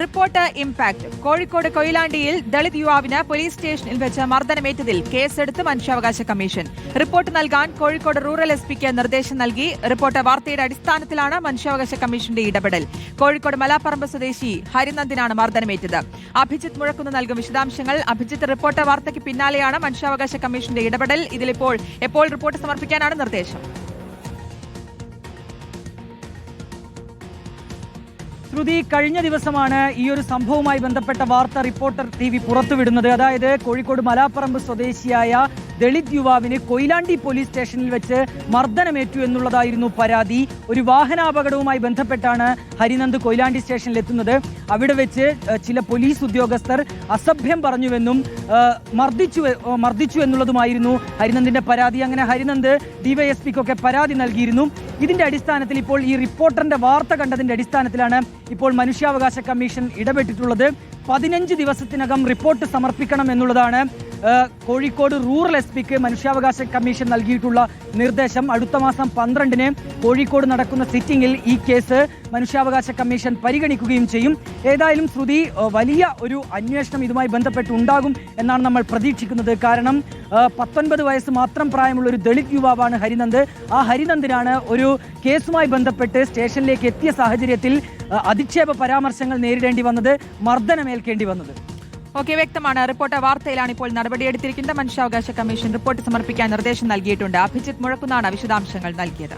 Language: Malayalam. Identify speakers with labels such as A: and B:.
A: റിപ്പോർട്ട് ഇംപാക്ട് കോഴിക്കോട് കൊയിലാണ്ടിയിൽ ദളിത് യുവാവിന് പോലീസ് സ്റ്റേഷനിൽ വെച്ച് മർദ്ദനമേറ്റതിൽ കേസെടുത്ത് മനുഷ്യാവകാശ കമ്മീഷൻ. റിപ്പോർട്ട് നൽകാൻ കോഴിക്കോട് റൂറൽ എസ് പിക്ക് നിർദ്ദേശം നൽകി. റിപ്പോർട്ട് വാർത്തയുടെ അടിസ്ഥാനത്തിലാണ് മനുഷ്യാവകാശ കമ്മീഷന്റെ ഇടപെടൽ. കോഴിക്കോട് മലാപ്പറമ്പ് സ്വദേശി ഹരിനന്ദിനാണ് മർദ്ദനമേറ്റത്. അഭിജിത്ത് മുഴക്കുന്ന് നൽകും വിശദാംശങ്ങൾ. അഭിജിത്ത് റിപ്പോർട്ട് വാർത്തയ്ക്ക് പിന്നാലെയാണ് മനുഷ്യാവകാശ കമ്മീഷന്റെ ഇടപെടൽ. ഇതിലിപ്പോൾ എപ്പോൾ റിപ്പോർട്ട് സമർപ്പിക്കാനാണ് നിർദ്ദേശം?
B: ശ്രുതി കഴിഞ്ഞ ദിവസമാണ് ഈ ഒരു സംഭവവുമായി ബന്ധപ്പെട്ട വാർത്ത റിപ്പോർട്ടർ ടി വി പുറത്തുവിടുന്നത്. അതായത് കോഴിക്കോട് മലാപ്പറമ്പ് സ്വദേശിയായ ദളിത് യുവാവിന് കൊയിലാണ്ടി പോലീസ് സ്റ്റേഷനിൽ വെച്ച് മർദ്ദനമേറ്റു എന്നുള്ളതായിരുന്നു പരാതി. ഒരു വാഹനാപകടവുമായി ബന്ധപ്പെട്ടാണ് ഹരിനന്ദ് കൊയിലാണ്ടി സ്റ്റേഷനിൽ എത്തുന്നത് അവിടെ വെച്ച് ചില പോലീസ് ഉദ്യോഗസ്ഥർ അസഭ്യം പറഞ്ഞുവെന്നും മർദ്ദിച്ചു മർദ്ദിച്ചു എന്നുള്ളതുമായിരുന്നു ഹരിനന്ദിന്റെ പരാതി. അങ്ങനെ ഹരിനന്ദ് ഡിവൈഎസ്പിക്കൊക്കെ പരാതി നൽകിയിരുന്നു. ഇതിന്റെ അടിസ്ഥാനത്തിൽ ഇപ്പോൾ ഈ റിപ്പോർട്ടറിന്റെ വാർത്ത കണ്ടതിന്റെ അടിസ്ഥാനത്തിലാണ് ഇപ്പോൾ മനുഷ്യാവകാശ കമ്മീഷൻ ഇടപെട്ടിട്ടുള്ളത്. പതിനഞ്ച് ദിവസത്തിനകം റിപ്പോർട്ട് സമർപ്പിക്കണം എന്നുള്ളതാണ് കോഴിക്കോട് റൂറൽ എസ് പിക്ക് മനുഷ്യാവകാശ കമ്മീഷൻ നൽകിയിട്ടുള്ള നിർദ്ദേശം അടുത്ത മാസം പന്ത്രണ്ടിന് കോഴിക്കോട് നടക്കുന്ന സിറ്റിംഗിൽ ഈ കേസ് മനുഷ്യാവകാശ കമ്മീഷൻ പരിഗണിക്കുകയും ചെയ്യും. ഏതായാലും ശ്രുതി വലിയ ഒരു അന്വേഷണം ഇതുമായി ബന്ധപ്പെട്ട് ഉണ്ടാകും എന്നാണ് നമ്മൾ പ്രതീക്ഷിക്കുന്നത്. കാരണം പത്തൊൻപത് വയസ്സ് മാത്രം പ്രായമുള്ള ഒരു ദളിത് യുവാവാണ് ഹരിനന്ദ്. ആ ഹരിനന്ദിനാണ് ഒരു കേസുമായി ബന്ധപ്പെട്ട് സ്റ്റേഷനിലേക്ക് എത്തിയ സാഹചര്യത്തിൽ അധിക്ഷേപ പരാമർശങ്ങൾ നേരിടേണ്ടി വന്നത് മർദ്ദനമേൽക്കേണ്ടി വന്നത്.
A: ഓക്കെ വ്യക്തമാണ്. റിപ്പോർട്ട് വാർത്തയിലാണ് ഇപ്പോൾ നടപടിയെടുത്തിരിക്കുന്നത്. മനുഷ്യാവകാശ കമ്മീഷൻ റിപ്പോർട്ട് സമർപ്പിക്കാൻ നിർദ്ദേശം നൽകിയിട്ടുണ്ട്. അഭിജിത് മുഴക്കുന്നാണ് വിശദാംശങ്ങൾ നൽകിയത്.